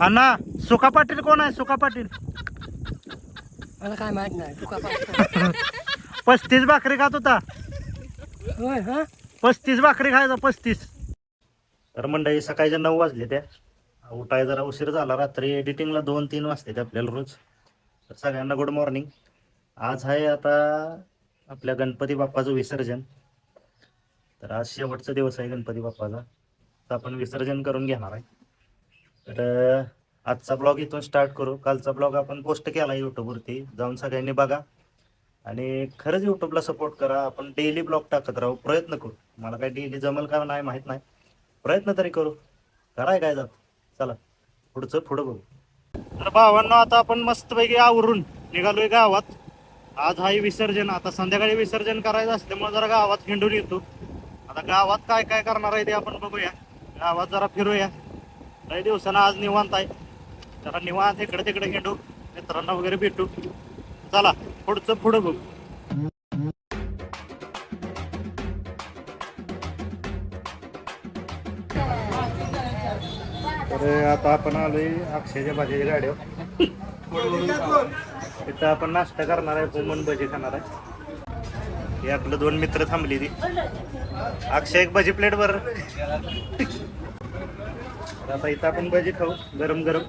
अण्णा सुका पाटील कोण आहे? सुका पाटील. मला काय माहीत नाही? पस्तीस भाकरी खात होता. होय हा? पस्तीस भाकरी खायचा पस्तीस. तर मंडळी सकाळच्या नऊ वाजले त्या उठाय जरा उशीर झाला रात्री एडिटिंगला दोन तीन वाजते ते आपल्याला रोज. तर सगळ्यांना गुड मॉर्निंग आज आहे आता आपल्या गणपती बाप्पाचं विसर्जन. तर आज शेवटचा दिवस आहे गणपती बाप्पाचा. तर आपण विसर्जन करून घेणार आहे. तर आजचा ब्लॉग इथून स्टार्ट करू. कालचा ब्लॉग आपण पोस्ट केला यूट्यूबवरती जाऊन सगळ्यांनी बघा. आणि खरंच यूट्यूबला सपोर्ट करा. आपण डेली ब्लॉग टाकत राहू. प्रयत्न करू. मला काय डेली जमल का नाही माहीत नाही. प्रयत्न तरी करू. कराय काय जात. चला पुढचं पुढं बघू. तर भावांना आता आपण मस्तपैकी आवरून निघालोय गावात. आज हाही विसर्जन. आता संध्याकाळी विसर्जन करायचं असल्यामुळे जरा गावात हिंडून येतो. आता गावात काय काय करणार आहे ते आपण बघूया. गावात जरा फिरूया. काही दिवसानं आज निवांत आहे. जरा निवांत इकडे तिकडे हिंडू मित्रांना वगैरे भेटू. चला पुढचं पुढं बघू. तर आता आपण आलोय अक्षयच्या भाजीच्या गाड्यावर तिथं आपण नाश्ता करणार आहे कोमन भजी खाणार आहे. हे आपलं दोन मित्र थांबली ती अक्षय एक भजी प्लेट बर आता इथं आपण भजी खाऊ गरम गरम.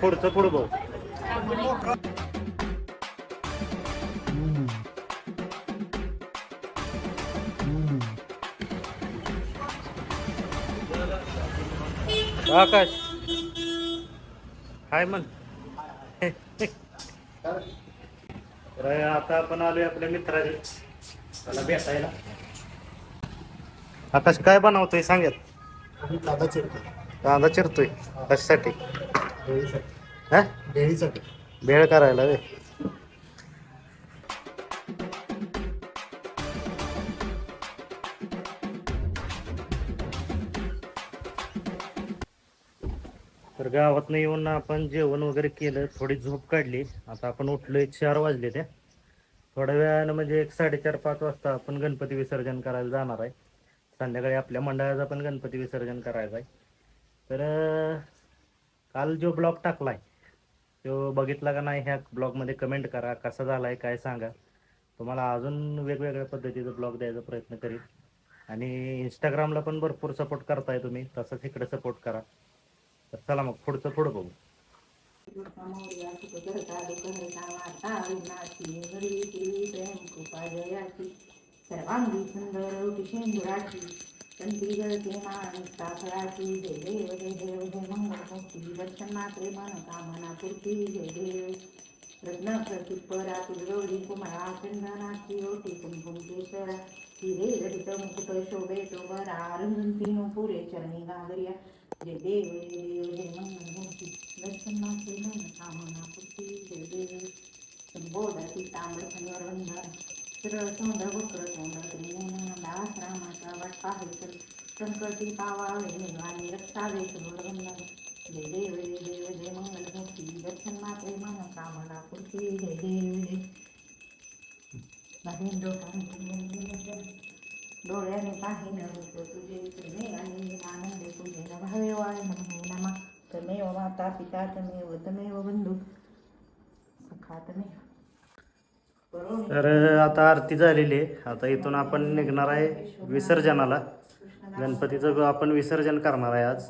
पुढचं पुढं भाऊ आकाश. हाय मन तर आता आपण आलोय आपल्या मित्राचे. त्याला भेटायला. आकाश काय बनवतोय सांगत कांदा चिरतो कांदा चिरतोय. कशासाठी? हा? भेळ करायला वे. तर गावात येऊन आपण जेवण वगैरे केलं थोडी झोप काढली. आता आपण उठलोय चार वाजले त्या थोड्या वेळानं म्हणजे एक साडेचार पाच वाजता आपण गणपती विसर्जन करायला जाणार आहे. संध्याकाळी आपल्या मंडळाचा पण गणपती विसर्जन करायचं आहे. तर काल जो ब्लॉग टाकलाय तो बघितला का नाही ह्या ब्लॉगमध्ये कमेंट करा कसा झाला आहे काय सांगा. तुम्हाला अजून वेगवेगळ्या पद्धतीचा ब्लॉग द्यायचा प्रयत्न करीन. आणि इंस्टाग्रामला पण भरपूर सपोर्ट करताय तुम्ही तसंच इकडे सपोर्ट करा. तर चला मग पुढचं पुढं बघू. सर्वांगी सुंदर शेंदुराची कंठी गळते माणिका फळाची जय देव जय देव जय मंगळमूर्ती दर्शन मात्रे मन कामना पूर्ती जय देव रत्न प्रतिपरा गौरी कुमारा चंदनाची ओटी कुंकुम केसरा हिरे रहित मुकुट शोभे शोभरा रंगून तीन पुरे चरणी गागरिया जय देव जय देव जय मंगळमूर्ती दर्शन मात्रे मन कामना पूर्ती जय देव संबोधती तांबड वंदर सरळ तोंड वक्र तोंड दास रामाचा वाट पाहे तर संकटी पावावे निवानी रक्षावे सुरवंदन जय देव जय देव जय मंगलमूर्ती दर्शन मात्रे मन कामना पुरती जय देव जय महेंद्र डोळ्याने पाहिन रूप तुझे तुझे आणि आनंद तुझे न भावे वाय नमो नमा. तमेव माता पिता तमेव तमेव बंधू. सखा तमेव तर आता आरती झालेली आहे. आता इथून आपण निघणार आहे विसर्जनाला. गणपतीचं आपण विसर्जन करणार आहे आज.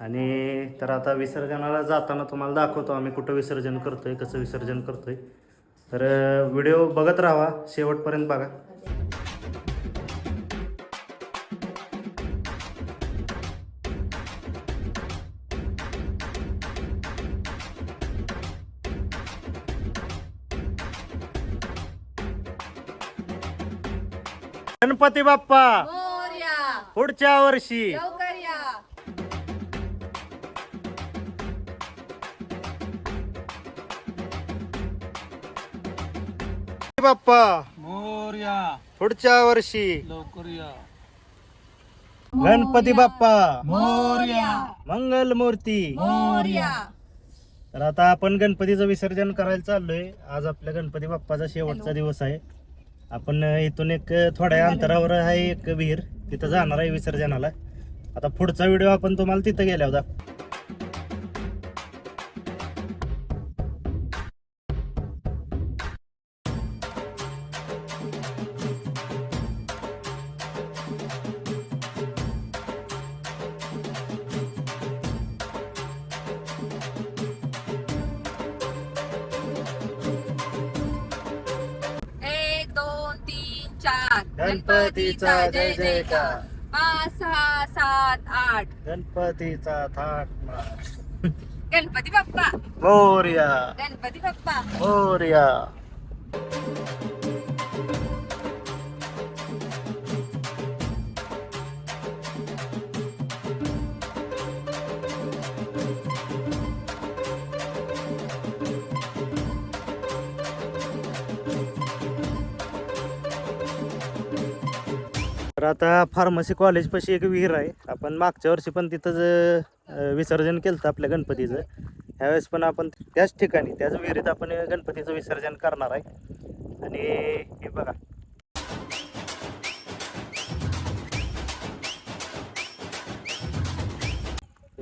आणि तर आता विसर्जनाला जाताना तुम्हाला दाखवतो आम्ही कुठं विसर्जन करतोय कसं विसर्जन करतोय. तर व्हिडिओ बघत राहा शेवटपर्यंत बघा. गणपती बाप्पा. मोरया. पुढच्या वर्षी. लवकर या बाप्पा. मोर्या. पुढच्या वर्षी. लवकर या गणपती बाप्पा. मोर्या. मंगल मूर्ती मोरया. तर आता आपण गणपतीचं विसर्जन करायला चाललोय. आज आपल्या गणपती बाप्पाचा शेवटचा दिवस आहे. आपण इथून एक थोड्या अंतरावर आहे एक विहीर. तिथं जाणार आहे विसर्जनाला. आता पुढचा व्हिडिओ आपण तुम्हाला तिथं गेल्या गणपतीचा जय जयकार. पाच सहा सात आठ. गणपतीचा थाट मार. गणपती बाप्पा. मोरया. गणपती बाप्पा. मोरया. तर आता फार्मसी कॉलेजपाशी एक विहीर आहे. आपण मागच्या वर्षी पण तिथंच विसर्जन केलं होतं आपल्या गणपतीचं. ह्यावेळेस पण आपण त्याच ठिकाणी त्याच विहिरीत आपण गणपतीचं विसर्जन करणार आहे. आणि हे बघा.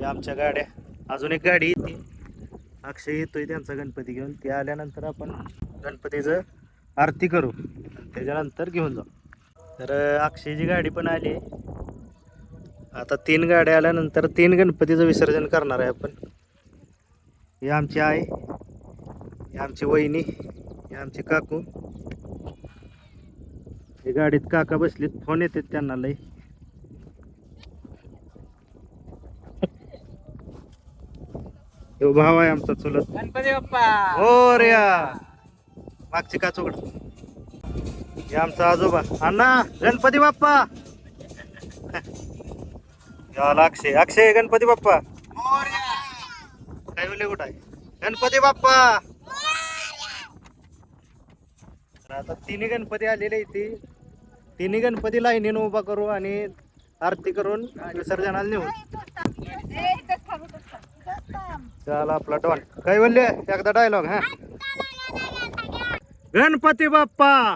या आमच्या गाड्या अजून एक गाडी येते. अक्षय येतोय त्यांचा गणपती घेऊन. ते आल्यानंतर आपण गणपतीचं आरती करू. त्याच्यानंतर घेऊन जाऊ. तर अक्षयची गाडी पण आली आता तीन गाड्या आल्यानंतर तीन गणपतीचं विसर्जन करणार आहे आपण. ही आमची आई ही आमची वहिनी ही आमची काकू. हे गाडीत काका बसलीत फोन येतात त्यांना लय तो भाव आहे आमचा चुलत. गणपती बाप्पा! हो रे मागची का चोकड हे आमचा आजोबा. अण्णा गणपती बाप्पा. याला अक्षय अक्षय गणपती बाप्पा. काय बोलले कुठं आहे? गणपती बाप्पा. आता तिन्ही गणपती आलेले इथे. तिन्ही गणपती लाईनीनं उभा करू आणि आरती करून विसर्जनाला नेऊ. चला आपला डॉन. काय बोलले? एकदा डायलॉग हा? गणपती बाप्पा!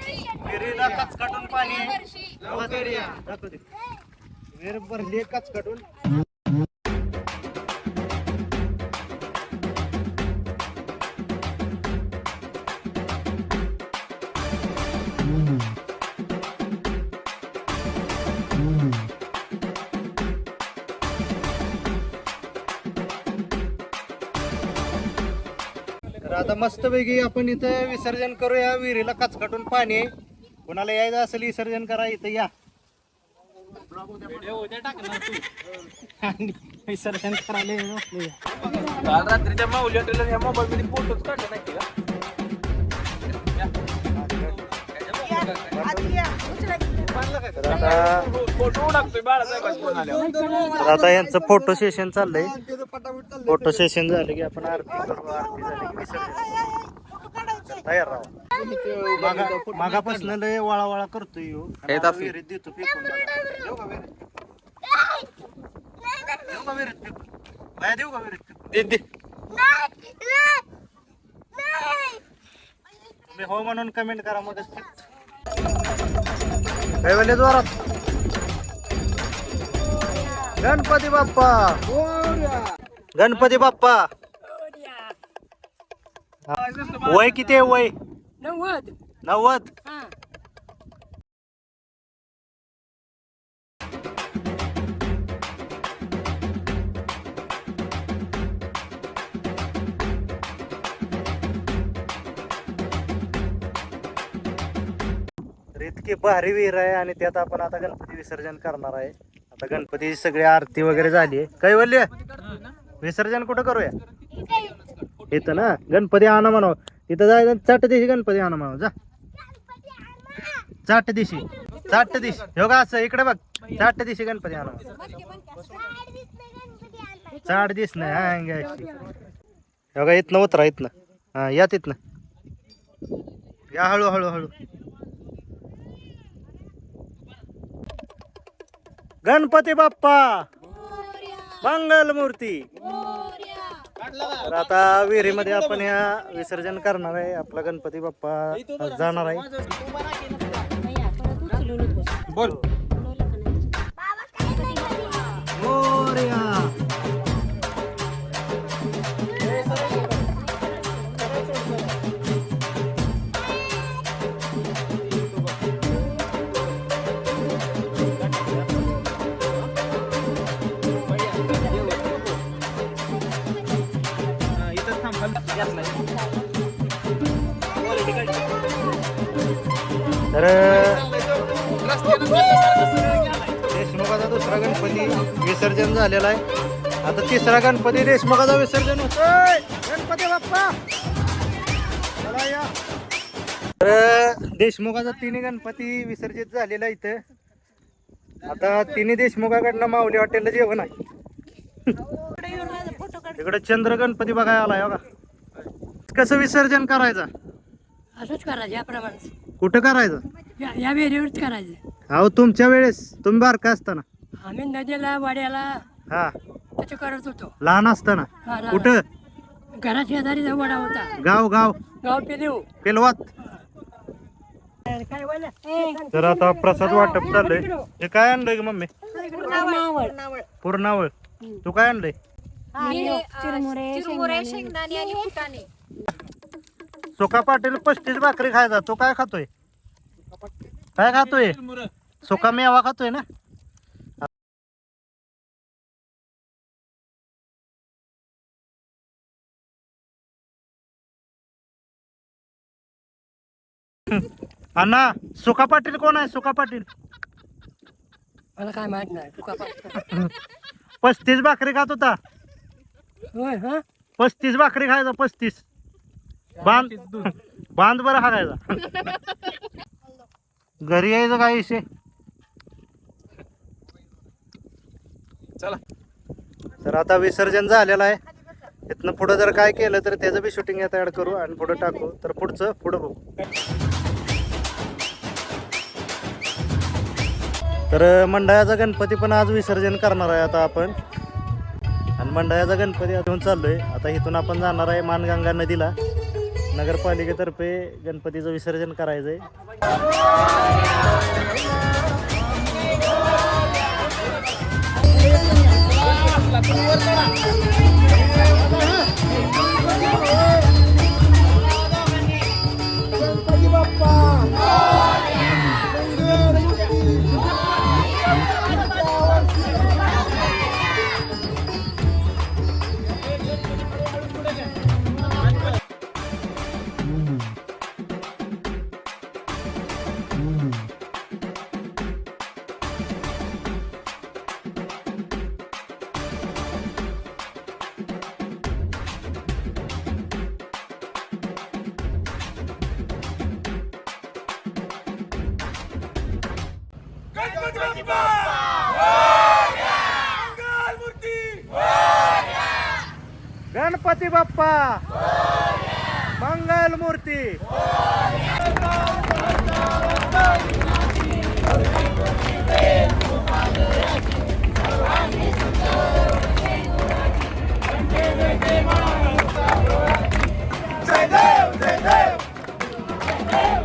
विहिरीला विहिरीला कचकाटून पाणी. आहे. दाखव विहीर भरली कचकाटून. तर आता मस्तपैकी आपण इथं विसर्जन करूया. विहिरीला कचकाटून पाणी. कोणाला यायचं असेल विसर्जन करा इथं या. आणि विसर्जन करायला ये. बसले. काल रात्रीच्या माऊली हॉटेलला ह्या मोबाईल मध्ये फोटोच काढले नाही का? तर आता फोटो टाकतोय बाळासाहेबांचा फोन आल्यावर तर आता यांचं फोटो सेशन चाललंय. फोटो सेशन झालं की आपण आरती करू आरती झाली की विसर्जन. तयार राहा. मागापासून लय वाळा वाळा करतोय ह्यो. आणि आता विहिरीत देतो फेकून बघा. देऊ का विहिरीत? देऊ का विहिरीत फेकून? बाया देऊ का विहिरीत फेकून? दे दे तुम्ही हो म्हणून कमेंट करा मग काय जोरात गणपती बाप्पा गणपती बाप्पा वय किती आहे वय नव्वद. नव्वद? हा. तर इतकी भारी विहीर आहे आणि त्यात आपण आता गणपती विसर्जन करणार आहे. आता गणपतीची सगळी आरती वगैरे झाली आहे. काय बोलले? विसर्जन कुठं करूया? इथं ना? गणपती आणा म्हणावं इथं जायचं चाट दिशी गणपती आणा म्हणावं जा. चाट दिशी चाट दिशी. हो का असं इकडे बघ. चाट दिशी गणपती आणा चाट दिस नाही हा अंगाशी हो का इथनं उतरा इथनं. हा या तिथनं. या हळू हळू हळू. गणपती बाप्पा मंगल मूर्ती. तर आता विहिरीमध्ये आपण ह्या विसर्जन करणार आहे. आपला गणपती बाप्पा जाणार आहे. बोल. तर. देशमुखाचा दुसरा गणपती विसर्जन झालेला आहे. आता तिसरा गणपती देशमुखाचा विसर्जन होतोय. गणपती बाप्पा! चला या. तर देशमुखाचा तिन्ही गणपती विसर्जित झालेला आहे इथं. आता तिन्ही देशमुखाकडनं माऊली हॉटेलला जेवण आहे. इकडे चंद्र गणपती बघायला आलाय बघा. कसं विसर्जन करायचं? असंच करायचं याप्रमाणे कुठं करायचं? या या वेळेवरच करायचं. अहो तुमच्या वेळेस तुम्ही बारका असताना. आम्ही नदीला वाड्याला हा. त्याचं करत होतो. लहान असताना. हा, लहान. कुठं? घरा शेजारीचा वडा होता. गाव गाव. गाव पेदेव पेलवात. काय बोला तर आता प्रसाद वाटप चाललंय. हे काय आणलंय ग मम्मी? पूर्णावळ. तू काय आणलंय? चिरमुरे शेंगदाणे आणि फुटाणे. सुका पाटील पस्तीस भाकरी खायचा? तू काय खातोय? काय खातोय? सुका मेवा खातोय ना? अण्णा सुका पाटील कोण आहे? सुका पाटील. मला काय माहीत नाही. पाहिजे पस्तीस भाकरी खात होता. पस्तीस भाकरी खायचा पस्तीस. बांध बांध बरं हाकायचा घरी यायचं काय विषय? चला. तर आता विसर्जन झालेलं आहे. इथनं पुढं जर काय केलं तर त्याचं बी शूटिंग यात ऍड करू आणि पुढं टाकू. तर पुढचं पुढं बघू. तर मंडळाचा गणपती पण आज विसर्जन करणार आहे आता आपण. आणि मंडळाचा गणपती घेऊन चाललोय. आता इथून आपण जाणार आहे मानगंगा नदीला. नगरपालिकेतर्फे गणपतीचं विसर्जन करायचं आहे गणपती बाप्पा मंगल मूर्ती जय देव जय देव